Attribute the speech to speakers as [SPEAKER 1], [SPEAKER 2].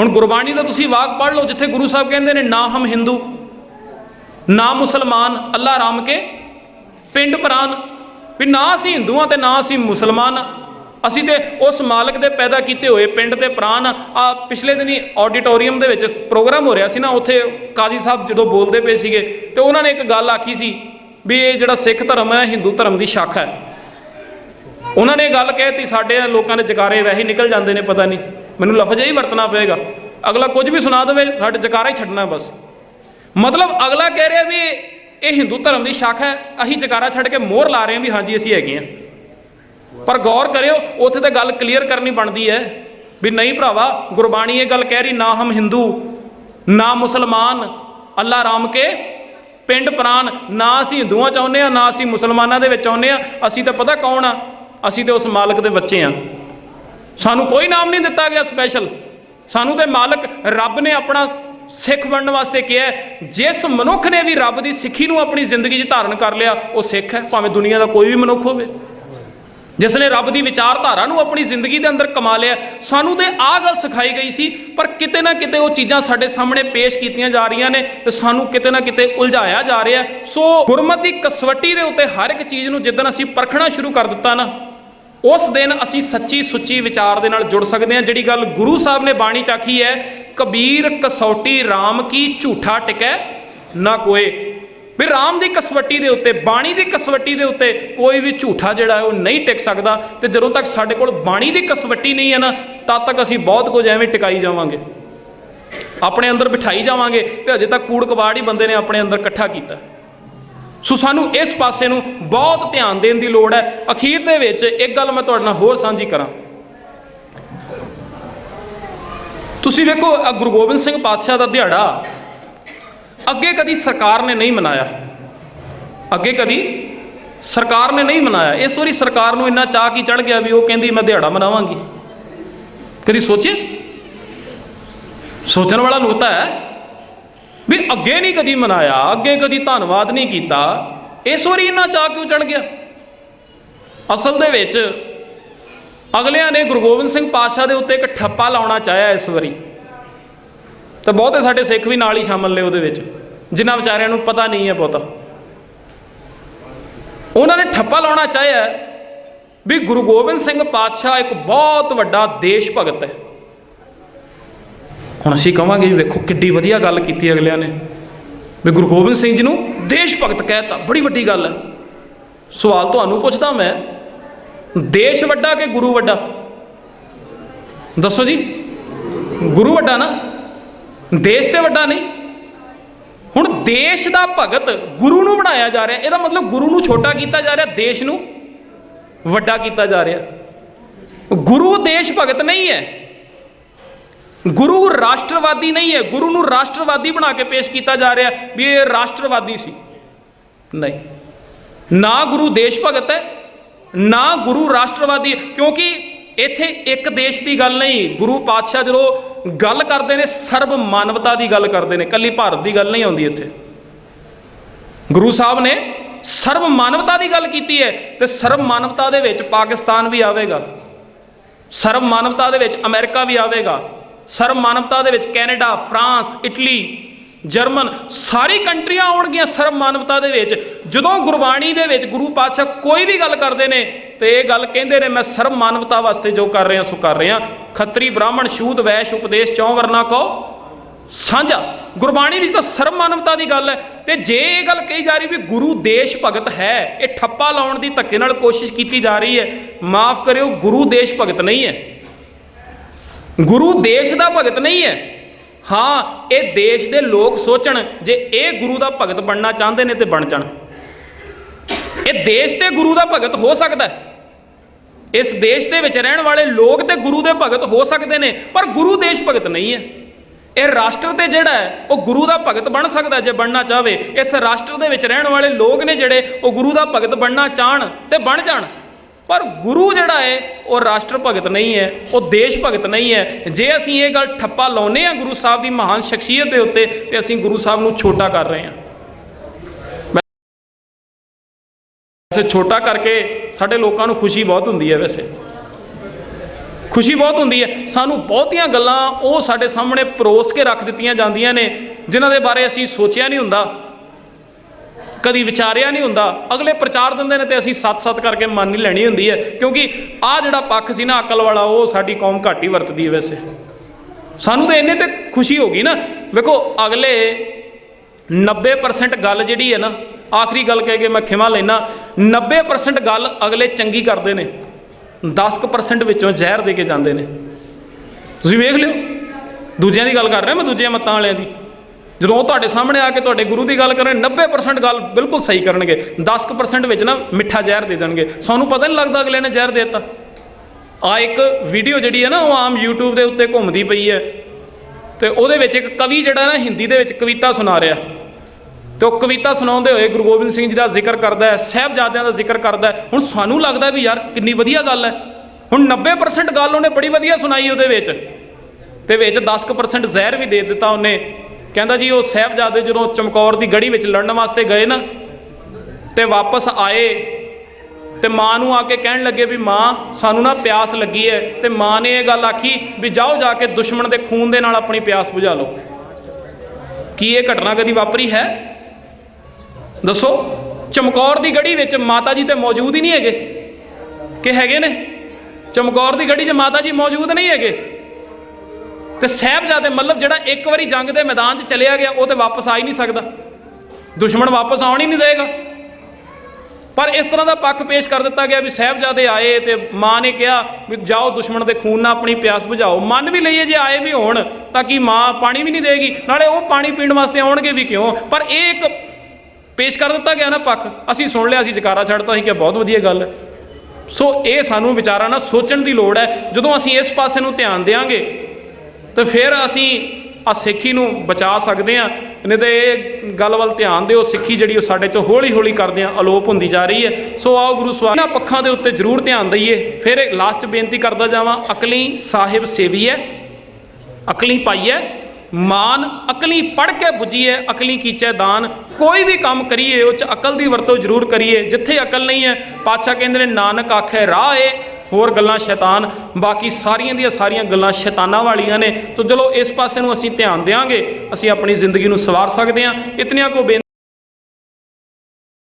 [SPEAKER 1] ਹੁਣ ਗੁਰਬਾਣੀ ਦਾ ਤੁਸੀਂ ਵਾਕ ਪੜ੍ਹ ਲਓ, ਜਿੱਥੇ ਗੁਰੂ ਸਾਹਿਬ ਕਹਿੰਦੇ ਨੇ, ਨਾ ਹਮ ਹਿੰਦੂ, ਨਾ ਮੁਸਲਮਾਨ, ਅੱਲਾ ਰਾਮ ਕੇ ਪਿੰਡ ਪ੍ਰਾਨ। ਵੀ ਨਾ ਅਸੀਂ ਹਿੰਦੂ ਹਾਂ ਤੇ ਨਾ ਅਸੀਂ ਮੁਸਲਮਾਨ। ਅਸੀਂ ਤੇ ਉਸ ਮਾਲਕ ਦੇ ਪੈਦਾ ਕੀਤੇ ਹੋਏ ਪਿੰਡ ਤੇ ਪ੍ਰਾਨ। ਆ ਪਿਛਲੇ ਦਿਨੀ ਆਡੀਟੋਰੀਅਮ ਦੇ ਵਿੱਚ ਪ੍ਰੋਗਰਾਮ ਹੋ ਰਿਹਾ ਸੀ ਨਾ, ਉੱਥੇ ਕਾਜ਼ੀ ਸਾਹਿਬ ਜਦੋਂ ਬੋਲਦੇ ਪਏ ਸੀਗੇ, ਤੇ ਉਹਨਾਂ ਨੇ ਇੱਕ ਗੱਲ ਆਖੀ ਸੀ ਵੀ ਇਹ ਜਿਹੜਾ ਸਿੱਖ ਧਰਮ ਹੈ ਹਿੰਦੂ ਧਰਮ ਦੀ ਸ਼ਾਖਾ ਹੈ। ਉਹਨਾਂ ਨੇ ਇਹ ਗੱਲ ਕਹਿਤੀ ਸਾਡੇ ਲੋਕਾਂ ਦੇ ਜਕਾਰੇ ਵੈਸੇ ਹੀ ਨਿਕਲ ਜਾਂਦੇ ਨੇ, ਪਤਾ ਨਹੀਂ। ਮੈਨੂੰ ਲਫ਼ਜ਼ ਹੀ ਵਰਤਣਾ ਪਏਗਾ। ਅਗਲਾ ਕੁਝ ਵੀ ਸੁਣਾ ਦੇਵੇ, ਸਾਡੇ ਜਕਾਰਾ ਹੀ ਛੱਡਣਾ ਬਸ। ਮਤਲਬ ਅਗਲਾ ਕਹਿ ਰਿਹਾ ਵੀ ਇਹ ਹਿੰਦੂ ਧਰਮ ਦੀ ਸ਼ਾਖਾ ਹੈ, ਅਸੀਂ ਜਕਾਰਾ ਛੱਡ ਕੇ ਮੋਹਰ ਲਾ ਰਹੇ ਹਾਂ ਵੀ ਹਾਂਜੀ, ਅਸੀਂ ਹੈਗੇ ਹਾਂ। ਪਰ ਗੌਰ ਕਰਿਓ, ਉੱਥੇ ਤੇ ਗੱਲ ਕਲੀਅਰ ਕਰਨੀ ਬਣਦੀ ਹੈ ਵੀ ਨਹੀਂ ਭਰਾਵਾ, ਗੁਰਬਾਣੀ ਇਹ ਗੱਲ ਕਹਿ ਰਹੀ, ਨਾ ਹਮ ਹਿੰਦੂ, ਨਾ ਮੁਸਲਮਾਨ, ਅੱਲਾ ਰਾਮ ਕੇ ਪਿੰਡ ਪ੍ਰਾਨ, ਨਾ ਅਸੀਂ ਹਿੰਦੂਆਂ ਚ ਆਉਂਦੇ ਆ ਨਾ ਅਸੀਂ ਮੁਸਲਮਾਨਾਂ ਦੇ ਵਿੱਚ ਆਉਂਦੇ ਆ ਅਸੀਂ ਤਾਂ ਪਤਾ ਕੌਣ ਆ? ਅਸੀਂ ਤੇ ਉਸ ਮਾਲਕ ਦੇ ਬੱਚੇ ਆ ਸਾਨੂੰ ਕੋਈ ਨਾਮ ਨਹੀਂ ਦਿੱਤਾ ਗਿਆ ਸਪੈਸ਼ਲ ਸਾਨੂੰ ਤੇ ਮਾਲਕ ਰੱਬ ਨੇ ਆਪਣਾ ਸਿੱਖ ਬਣਨ ਵਾਸਤੇ ਕਿਹਾ ਜਿਸ ਮਨੁੱਖ ਨੇ ਵੀ ਰੱਬ ਦੀ ਸਿੱਖੀ ਨੂੰ ਆਪਣੀ ਜ਼ਿੰਦਗੀ 'ਚ ਧਾਰਨ ਕਰ ਲਿਆ, ਉਹ ਸਿੱਖ ਹੈ। ਭਾਵੇਂ ਦੁਨੀਆ ਦਾ ਕੋਈ ਵੀ ਮਨੁੱਖ ਹੋਵੇ। ਜਿਸ ਨੇ ਰੱਬ ਦੀ ਵਿਚਾਰਧਾਰਾ ਨੂੰ ਆਪਣੀ ਜ਼ਿੰਦਗੀ ਦੇ ਅੰਦਰ ਕਮਾ ਲਿਆ, ਸਾਨੂੰ ਤੇ ਆਹ ਗੱਲ ਸਿਖਾਈ ਗਈ ਸੀ, ਪਰ ਕਿਤੇ ਨਾ ਕਿਤੇ ਉਹ ਚੀਜ਼ਾਂ ਸਾਡੇ ਸਾਹਮਣੇ ਪੇਸ਼ ਕੀਤੀਆਂ ਜਾ ਰਹੀਆਂ ਨੇ ਤੇ ਸਾਨੂੰ ਕਿਤੇ ਨਾ ਕਿਤੇ ਉਲਝਾਇਆ ਜਾ ਰਿਹਾ ਸੋ ਗੁਰਮਤ ਦੀ ਕਸਵੱਟੀ ਦੇ ਉੱਤੇ ਹਰ ਇੱਕ ਚੀਜ਼ ਨੂੰ ਜਿੱਦਣ ਅਸੀਂ ਪਰਖਣਾ ਸ਼ੁਰੂ ਕਰ ਦਿੱਤਾ ਨਾ ਉਸ ਦਿਨ ਅਸੀਂ ਸੱਚੀ ਸੁੱਚੀ ਵਿਚਾਰ ਦੇ ਨਾਲ ਜੁੜ ਸਕਦੇ ਹਾਂ। ਜਿਹੜੀ ਗੱਲ ਗੁਰੂ ਸਾਹਿਬ ਨੇ ਬਾਣੀ ਚ ਆਖੀ ਹੈ, ਕਬੀਰ ਕਸੌਟੀ RAM ਕੀ ਝੂਠਾ ਟਿਕੈ ਨਾ ਕੋਏ। ਵੀ RAM ਦੀ ਕਸਵੱਟੀ ਦੇ ਉੱਤੇ, ਬਾਣੀ ਦੀ ਕਸਵੱਟੀ ਦੇ ਉੱਤੇ ਕੋਈ ਵੀ ਝੂਠਾ ਜਿਹੜਾ ਹੈ ਉਹ ਨਹੀਂ ਟਿਕ ਸਕਦਾ। ਤੇ ਜਦੋਂ ਤੱਕ ਸਾਡੇ ਕੋਲ ਬਾਣੀ ਦੀ ਕਸਵੱਟੀ ਨਹੀਂ ਹੈ ਨਾ, ਤਦ ਤੱਕ ਅਸੀਂ ਬਹੁਤ ਕੁਝ ਐਵੇਂ ਟਿਕਾਈ ਜਾਵਾਂਗੇ। ਆਪਣੇ ਅੰਦਰ ਬਿਠਾਈ ਜਾਵਾਂਗੇ ਤੇ ਅਜੇ ਤੱਕ ਕੂੜ ਕਬਾੜ ਹੀ ਬੰਦੇ ਨੇ ਆਪਣੇ ਅੰਦਰ ਇਕੱਠਾ ਕੀਤਾ। ਸੋ ਸਾਨੂੰ ਇਸ ਪਾਸੇ ਨੂੰ ਬਹੁਤ ਧਿਆਨ ਦੇਣ ਦੀ ਲੋੜ ਹੈ। ਅਖੀਰ ਦੇ ਵਿੱਚ ਇੱਕ ਗੱਲ ਮੈਂ ਤੁਹਾਡੇ ਨਾਲ ਹੋਰ ਸਾਂਝੀ ਕਰਾਂ। ਤੁਸੀਂ ਵੇਖੋ ਗੁਰੂ ਗੋਬਿੰਦ ਸਿੰਘ ਪਾਤਸ਼ਾਹ ਦਾ ਦਿਹਾੜਾ ਅੱਗੇ ਕਦੀ ਸਰਕਾਰ ਨੇ ਨਹੀਂ ਮਨਾਇਆ। ਅੱਗੇ ਕਦੀ ਸਰਕਾਰ ਨੇ ਨਹੀਂ ਮਨਾਇਆ। ਇਸ ਵਾਰੀ ਸਰਕਾਰ ਨੂੰ ਇੰਨਾ ਚਾਹ ਕੀ ਚੜ ਗਿਆ ਵੀ ਉਹ ਕਹਿੰਦੀ, ਮੈਂ ਦਿਹਾੜਾ ਮਨਾਵਾਂਗੀ। ਕਦੀ ਸੋਚਿਆ? ਸੋਚਣ ਵਾਲਾ ਨੁਕਤਾ ਹੈ। ਵੀ ਅੱਗੇ ਨਹੀਂ ਕਦੀ ਮਨਾਇਆ, ਅੱਗੇ ਕਦੀ ਧੰਨਵਾਦ ਨਹੀਂ ਕੀਤਾ। ਇਸ ਵਾਰੀ ਇਹਨਾਂ ਚਾਹ ਕਿਉਂ ਚੜ ਗਿਆ? ਅਸਲ ਦੇ ਵਿੱਚ ਅਗਲਿਆਂ ਨੇ ਗੁਰੂ ਗੋਬਿੰਦ ਸਿੰਘ ਪਾਤਸ਼ਾਹ ਦੇ ਉੱਤੇ ਇੱਕ ਠੱਪਾ ਲਾਉਣਾ ਚਾਹਿਆ ਇਸ ਵਾਰੀ। ਤਾਂ ਬਹੁਤੇ ਸਾਡੇ ਸਿੱਖ ਵੀ ਨਾਲ ਹੀ ਸ਼ਾਮਲ ਨੇ ਉਹਦੇ ਵਿੱਚ, ਜਿਨ੍ਹਾਂ ਵਿਚਾਰਿਆਂ ਨੂੰ ਪਤਾ ਨਹੀਂ ਹੈ ਬਹੁਤਾ ਉਹਨਾਂ ਨੇ ਠੱਪਾ ਲਾਉਣਾ ਚਾਹਿਆ ਵੀ ਗੁਰੂ ਗੋਬਿੰਦ ਸਿੰਘ ਪਾਤਸ਼ਾਹ ਇੱਕ ਬਹੁਤ ਵੱਡਾ ਦੇਸ਼ ਭਗਤ ਹੈ। ਹੁਣ ਅਸੀਂ ਕਹਾਂਗੇ ਵੀ ਵੇਖੋ ਕਿੱਡੀ ਵਧੀਆ ਗੱਲ ਕੀਤੀ ਅਗਲਿਆਂ ਨੇ। ਵੀ ਗੁਰੂ ਗੋਬਿੰਦ ਸਿੰਘ ਜੀ ਨੂੰ ਦੇਸ਼ ਭਗਤ ਕਹਿਤਾ, ਬੜੀ ਵੱਡੀ ਗੱਲ ਹੈ। ਸਵਾਲ ਤੁਹਾਨੂੰ ਪੁੱਛਦਾ ਮੈਂ, ਦੇਸ਼ ਵੱਡਾ ਕਿ ਗੁਰੂ ਵੱਡਾ? ਦੱਸੋ ਜੀ, ਗੁਰੂ ਵੱਡਾ ਨਾ, ਦੇਸ਼ ਤੇ ਵੱਡਾ ਨਹੀਂ। ਹੁਣ ਦੇਸ਼ ਦਾ ਭਗਤ ਗੁਰੂ ਨੂੰ ਬਣਾਇਆ ਜਾ ਰਿਹਾ, ਇਹਦਾ ਮਤਲਬ ਗੁਰੂ ਨੂੰ ਛੋਟਾ ਕੀਤਾ ਜਾ ਰਿਹਾ, ਦੇਸ਼ ਨੂੰ ਵੱਡਾ ਕੀਤਾ ਜਾ ਰਿਹਾ। ਗੁਰੂ ਦੇਸ਼ ਭਗਤ ਨਹੀਂ ਹੈ। ਗੁਰੂ ਰਾਸ਼ਟਰਵਾਦੀ ਨਹੀਂ ਹੈ। ਗੁਰੂ ਨੂੰ ਰਾਸ਼ਟਰਵਾਦੀ ਬਣਾ ਕੇ ਪੇਸ਼ ਕੀਤਾ ਜਾ ਰਿਹਾ ਵੀ ਇਹ ਰਾਸ਼ਟਰਵਾਦੀ ਸੀ। ਨਹੀਂ। ਨਾ ਗੁਰੂ ਦੇਸ਼ ਭਗਤ ਹੈ, ਨਾ ਗੁਰੂ ਰਾਸ਼ਟਰਵਾਦੀ, ਕਿਉਂਕਿ ਇੱਥੇ ਇੱਕ ਦੇਸ਼ ਦੀ ਗੱਲ ਨਹੀਂ। ਗੁਰੂ ਪਾਤਸ਼ਾਹ ਜਦੋਂ ਗੱਲ ਕਰਦੇ ਨੇ, ਸਰਬ ਮਾਨਵਤਾ ਦੀ ਗੱਲ ਕਰਦੇ ਨੇ, ਕੱਲੀ ਭਾਰਤ ਦੀ ਗੱਲ ਨਹੀਂ ਆਉਂਦੀ ਇੱਥੇ। ਗੁਰੂ ਸਾਹਿਬ ਨੇ ਸਰਬ ਮਾਨਵਤਾ ਦੀ ਗੱਲ ਕੀਤੀ ਹੈ ਤੇ ਸਰਬ ਮਾਨਵਤਾ ਦੇ ਵਿੱਚ ਪਾਕਿਸਤਾਨ ਵੀ ਆਵੇਗਾ। ਸਰਬ ਮਾਨਵਤਾ ਦੇ ਵਿੱਚ ਅਮਰੀਕਾ ਵੀ ਆਵੇਗਾ। ਸਰਬ ਮਾਨਵਤਾ ਦੇ ਵਿੱਚ ਕੈਨੇਡਾ, ਫਰਾਂਸ, ਇਟਲੀ, ਜਰਮਨ ਸਾਰੀ ਕੰਟਰੀਆਂ ਆਉਣਗੀਆਂ ਸਰਬ ਮਾਨਵਤਾ ਦੇ ਵਿੱਚ। ਜਦੋਂ ਗੁਰਬਾਣੀ ਦੇ ਵਿੱਚ ਗੁਰੂ ਪਾਤਸ਼ਾਹ ਕੋਈ ਵੀ ਗੱਲ ਕਰਦੇ ਨੇ, ਤੇ ਇਹ ਗੱਲ ਕਹਿੰਦੇ ਨੇ, ਮੈਂ ਸਰਬ ਮਾਨਵਤਾ ਵਾਸਤੇ ਜੋ ਕਰ ਰਿਹਾ, ਸੋ ਕਰ ਰਿਹਾ। ਖੱਤਰੀ ਬ੍ਰਾਹਮਣ ਸ਼ੂਦ ਵੈਸ਼, ਉਪਦੇਸ਼, ਚੌ ਵਰਨਾ ਕੋ ਸਾਂਝਾ। ਗੁਰਬਾਣੀ ਵਿੱਚ ਤਾਂ ਸਰਬ ਮਾਨਵਤਾ ਦੀ ਗੱਲ ਹੈ। ਤੇ ਜੇ ਇਹ ਗੱਲ ਕਹੀ ਜਾ ਰਹੀ ਵੀ ਗੁਰੂ ਦੇਸ਼ ਭਗਤ ਹੈ, ਇਹ ਠੱਪਾ ਲਾਉਣ ਦੀ ਧੱਕੇ ਨਾਲ ਕੋਸ਼ਿਸ਼ ਕੀਤੀ ਜਾ ਰਹੀ ਹੈ, ਮਾਫ ਕਰਿਓ, ਗੁਰੂ ਦੇਸ਼ ਭਗਤ ਨਹੀਂ ਹੈ। ਗੁਰੂ ਦੇਸ਼ ਦਾ ਭਗਤ ਨਹੀਂ ਹੈ। ਹਾਂ, ਇਹ ਦੇਸ਼ ਦੇ ਲੋਕ ਸੋਚਣ ਜੇ ਇਹ ਗੁਰੂ ਦਾ ਭਗਤ ਬਣਨਾ ਚਾਹੁੰਦੇ ਨੇ ਤੇ ਬਣ ਜਾਣ। ਇਹ ਦੇਸ਼ ਤੇ ਗੁਰੂ ਦਾ ਭਗਤ ਹੋ ਸਕਦਾ ਹੈ। ਇਸ ਦੇਸ਼ ਦੇ ਵਿੱਚ ਰਹਿਣ ਵਾਲੇ ਲੋਕ ਤੇ ਗੁਰੂ ਦੇ ਭਗਤ ਹੋ ਸਕਦੇ ਨੇ, ਪਰ ਗੁਰੂ ਦੇਸ਼ ਭਗਤ ਨਹੀਂ ਹੈ। ਇਹ ਰਾਸ਼ਟਰ ਤੇ ਜਿਹੜਾ ਹੈ, ਉਹ ਗੁਰੂ ਦਾ ਭਗਤ ਬਣ ਸਕਦਾ ਜੇ ਬਣਨਾ ਚਾਹਵੇ। ਇਸ ਰਾਸ਼ਟਰ ਦੇ ਵਿੱਚ ਰਹਿਣ ਵਾਲੇ ਲੋਕ ਨੇ ਜਿਹੜੇ, ਉਹ ਗੁਰੂ ਦਾ ਭਗਤ ਬਣਨਾ ਚਾਹਣ ਤੇ ਬਣ ਜਾਣ। ਪਰ ਗੁਰੂ ਜਿਹੜਾ ਹੈ, ਉਹ ਰਾਸ਼ਟਰ ਭਗਤ ਨਹੀਂ ਹੈ, ਉਹ ਦੇਸ਼ ਭਗਤ ਨਹੀਂ ਹੈ। ਜੇ ਅਸੀਂ ਇਹ ਗੱਲ ਠੱਪਾ ਲਾਉਨੇ ਆ ਗੁਰੂ ਸਾਹਿਬ ਦੀ ਮਹਾਨ ਸ਼ਖਸੀਅਤ ਦੇ ਉੱਤੇ, ਤੇ ਅਸੀਂ ਗੁਰੂ ਸਾਹਿਬ ਨੂੰ ਛੋਟਾ ਕਰ ਰਹੇ ਹਾਂ। ਵੈਸੇ ਛੋਟਾ ਕਰਕੇ ਸਾਡੇ ਲੋਕਾਂ ਨੂੰ ਖੁਸ਼ੀ ਬਹੁਤ ਹੁੰਦੀ ਹੈ ਵੈਸੇ। ਖੁਸ਼ੀ ਬਹੁਤ ਹੁੰਦੀ ਹੈ। ਸਾਨੂੰ ਬਹੁਤੀਆਂ ਗੱਲਾਂ ਉਹ ਸਾਡੇ ਸਾਹਮਣੇ ਪਰੋਸ ਕੇ ਰੱਖ ਦਿੱਤੀਆਂ ਜਾਂਦੀਆਂ ਨੇ, ਜਿਨ੍ਹਾਂ ਦੇ ਬਾਰੇ ਅਸੀਂ ਸੋਚਿਆ ਨਹੀਂ ਹੁੰਦਾ। ਕਦੀ ਵਿਚਾਰਿਆ ਨਹੀਂ ਹੁੰਦਾ। ਅਗਲੇ ਪ੍ਰਚਾਰ ਦਿੰਦੇ ਨੇ ਤੇ ਅਸੀਂ ਸੱਤ-ਸੱਤ ਕਰਕੇ ਮੰਨ ਨਹੀਂ ਲੈਣੀ ਹੁੰਦੀ ਹੈ। ਕਿਉਂਕਿ ਆ ਜਿਹੜਾ ਪੱਖ ਸੀ ਨਾ, ਅਕਲ ਵਾਲਾ, ਉਹ ਸਾਡੀ ਕੌਮ ਘੱਟ ਹੀ ਵਰਤਦੀ ਹੈ ਵੈਸੇ। ਸਾਨੂੰ ਤਾਂ ਇੰਨੇ ਤੇ ਖੁਸ਼ੀ ਹੋ ਗਈ ਨਾ। ਵੇਖੋ, ਅਗਲੇ 90% ਗੱਲ ਜਿਹੜੀ ਹੈ ਨਾ, ਆਖਰੀ ਗੱਲ ਕਹਿ ਕੇ ਮੈਂ ਖਿਮਾ ਲੈਣਾ 90% ਗੱਲ ਅਗਲੇ ਚੰਗੀ ਕਰਦੇ ਨੇ। 10% ਵਿੱਚੋਂ ਜ਼ਹਿਰ ਦੇ ਕੇ ਜਾਂਦੇ ਨੇ। ਤੁਸੀਂ ਵੇਖ ਲਿਓ। ਦੂਜਿਆਂ ਦੀ ਗੱਲ ਕਰ ਰਿਹਾ ਮੈਂ, ਦੂਜਿਆਂ ਮਤਾਂ ਵਾਲਿਆਂ ਦੀ। ਜਦੋਂ ਉਹ ਤੁਹਾਡੇ ਸਾਹਮਣੇ ਆ ਕੇ ਤੁਹਾਡੇ ਗੁਰੂ ਦੀ ਗੱਲ ਕਰਨ 90% ਗੱਲ ਬਿਲਕੁਲ ਸਹੀ ਕਰਨਗੇ। 10% ਵਿੱਚ ਨਾ ਮਿੱਠਾ ਜ਼ਹਿਰ ਦੇ ਦੇਣਗੇ। ਸਾਨੂੰ ਪਤਾ ਨਹੀਂ ਲੱਗਦਾ ਅਗਲੇ ਨੇ ਜ਼ਹਿਰ ਦੇ ਦਿੱਤਾ। ਆ ਇੱਕ ਵੀਡੀਓ ਜਿਹੜੀ ਹੈ ਨਾ, ਉਹ ਆਮ YouTube ਦੇ ਉੱਤੇ ਘੁੰਮਦੀ ਪਈ ਹੈ। ਤੇ ਉਹਦੇ ਵਿੱਚ ਇੱਕ ਕਵੀ ਜਿਹੜਾ ਨਾ, ਹਿੰਦੀ ਦੇ ਵਿੱਚ ਕਵਿਤਾ ਸੁਣਾ ਰਿਹਾ। ਤੇ ਉਹ ਕਵਿਤਾ ਸੁਣਾਉਂਦੇ ਹੋਏ ਗੁਰੂ ਗੋਬਿੰਦ ਸਿੰਘ ਜੀ ਦਾ ਜ਼ਿਕਰ ਕਰਦਾ ਹੈ, ਸਾਹਿਬਜ਼ਾਦਿਆਂ ਦਾ ਜ਼ਿਕਰ ਕਰਦਾ ਹੈ। ਹੁਣ ਸਾਨੂੰ ਲੱਗਦਾ ਵੀ ਯਾਰ ਕਿੰਨੀ ਵਧੀਆ ਗੱਲ ਹੈ। ਹੁਣ 90% ਗੱਲ ਉਹਨੇ ਬੜੀ ਵਧੀਆ ਸੁਣਾਈ ਉਹਦੇ ਵਿੱਚ। ਤੇ ਵਿੱਚ 10% ਜ਼ਹਿਰ ਵੀ ਦੇ ਦਿੱਤਾ ਉਹਨੇ। ਕਹਿੰਦਾ ਜੀ ਉਹ ਸਾਹਿਬਜ਼ਾਦੇ ਜਦੋਂ ਚਮਕੌਰ ਦੀ ਗੜੀ ਵਿੱਚ ਲੜਨ ਵਾਸਤੇ ਗਏ ਨਾ, ਤੇ ਵਾਪਸ ਆਏ, ਤੇ ਮਾਂ ਨੂੰ ਆ ਕੇ ਕਹਿਣ ਲੱਗੇ ਵੀ ਮਾਂ, ਸਾਨੂੰ ਨਾ ਪਿਆਸ ਲੱਗੀ ਹੈ ਤੇ ਮਾਂ ਨੇ ਇਹ ਗੱਲ ਆਖੀ ਵੀ ਜਾਓ ਜਾ ਕੇ ਦੁਸ਼ਮਣ ਦੇ ਖੂਨ ਦੇ ਨਾਲ ਆਪਣੀ ਪਿਆਸ ਬੁਝਾ ਲਓ। ਕੀ ਇਹ ਘਟਨਾ ਕਦੀ ਵਾਪਰੀ ਹੈ? ਦੱਸੋ, ਚਮਕੌਰ ਦੀ ਗੜੀ ਵਿੱਚ ਮਾਤਾ ਜੀ ਤੇ ਮੌਜੂਦ ਹੀ ਨਹੀਂ ਹੈਗੇ? ਕਿ ਹੈਗੇ ਨੇ? ਚਮਕੌਰ ਦੀ ਗੜੀ 'ਚ ਮਾਤਾ ਜੀ ਮੌਜੂਦ ਨਹੀਂ ਹੈਗੇ? ਤੇ ਸਾਹਿਬਜ਼ਾਦੇ ਮਤਲਬ ਜਿਹੜਾ ਇੱਕ ਵਾਰੀ ਜੰਗ ਦੇ ਮੈਦਾਨ 'ਚ ਚਲਿਆ ਗਿਆ, ਉਹ ਤੇ ਵਾਪਸ ਆ ਹੀ ਨਹੀਂ ਸਕਦਾ। ਦੁਸ਼ਮਣ ਵਾਪਸ ਆਉਣ ਹੀ ਨਹੀਂ ਦੇਗਾ। ਪਰ ਇਸ ਤਰ੍ਹਾਂ ਦਾ ਪੱਖ ਪੇਸ਼ ਕਰ ਦਿੱਤਾ ਗਿਆ ਵੀ ਸਾਹਿਬਜ਼ਾਦੇ ਆਏ ਤੇ ਮਾਂ ਨੇ ਕਿਹਾ ਵੀ ਜਾਓ ਦੁਸ਼ਮਣ ਦੇ ਖੂਨ ਨਾਲ ਆਪਣੀ ਪਿਆਸ ਬੁਝਾਓ। ਮੰਨ ਵੀ ਲਈਏ ਜੇ ਆਏ ਵੀ ਹੋਣ, ਤਾਂ ਕਿ ਮਾਂ ਪਾਣੀ ਵੀ ਨਹੀਂ ਦੇਗੀ? ਨਾਲੇ ਉਹ ਪਾਣੀ ਪੀਣ ਵਾਸਤੇ ਆਉਣਗੇ ਵੀ ਕਿਉਂ? ਪਰ ਇਹ ਇੱਕ ਪੇਸ਼ ਕਰ ਦਿੱਤਾ ਗਿਆ ਨਾ ਪੱਖ। ਅਸੀਂ ਸੁਣ ਲਿਆ ਸੀ ਜਕਾਰਾ ਛੱਡਤਾ ਅਸੀਂ ਕਿ ਬਹੁਤ ਵਧੀਆ ਗੱਲ। ਹੈ ਸੋ ਇਹ ਸਾਨੂੰ ਵਿਚਾਰਾਂ ਨਾਲ ਸੋਚਣ ਦੀ ਲੋੜ ਹੈ। ਜਦੋਂ ਅਸੀਂ ਇਸ ਪਾਸੇ ਨੂੰ ਧਿਆਨ ਦੇਵਾਂਗੇ ਤੇ ਫਿਰ ਅਸੀਂ ਆ ਸਿੱਖੀ ਨੂੰ ਬਚਾ ਸਕਦੇ ਆ ਨਹੀਂ ਤੇ ਇਹ ਗੱਲ ਵੱਲ ਧਿਆਨ ਦਿਓ, ਸਿੱਖੀ ਜਿਹੜੀ ਉਹ ਸਾਡੇ ਚੋਂ ਹੌਲੀ ਹੌਲੀ ਕਰਦੇ ਆ ਅਲੋਪ ਹੁੰਦੀ ਜਾ ਰਹੀ ਹੈ। ਸੋ ਆਓ ਗੁਰੂ ਸਵਾਮੀ ਇਹਨਾਂ ਪੱਖਾਂ ਦੇ ਉੱਤੇ ਜ਼ਰੂਰ ਧਿਆਨ ਦਈਏ। ਫਿਰ ਲਾਸਟ ਬੇਨਤੀ ਕਰਦਾ ਜਾਵਾਂ, ਅਕਲੀ ਸਾਹਿਬ ਸੇਵੀ ਹੈ, ਅਕਲੀ ਪਾਈ ਹੈ, ਮਾਨ ਅਕਲੀ ਪੜ ਕੇ 부ਜੀਏ ਅਕਲੀ ਕੀਚੈ ਦਾਨ। ਕੋਈ ਵੀ ਕੰਮ ਕਰੀਏ, ਉਹ ਚ ਅਕਲ ਦੀ ਵਰਤੋਂ ਜ਼ਰੂਰ ਕਰੀਏ। ਜਿੱਥੇ ਅਕਲ ਨਹੀਂ ਹੈ, ਪਾਤਸ਼ਾਹ ਕਹਿੰਦੇ ਨੇ, ਨਾਨਕ ਆਖੇ ਰਾਹ ਏ ਹੋਰ ਗੱਲਾਂ ਸ਼ੈਤਾਨ, ਬਾਕੀ ਸਾਰੀਆਂ ਦੀਆਂ ਸਾਰੀਆਂ ਗੱਲਾਂ ਸ਼ੈਤਾਨਾਂ ਵਾਲੀਆਂ ਨੇ। ਤਾਂ ਚਲੋ ਇਸ ਪਾਸੇ ਨੂੰ ਅਸੀਂ ਧਿਆਨ ਦੇਵਾਂਗੇ ਅਸੀਂ ਆਪਣੀ ਜ਼ਿੰਦਗੀ ਨੂੰ ਸਵਾਰ ਸਕਦੇ ਹਾਂ। ਇਤਨੀਆਂ ਕੋ ਬੇਨਤੀ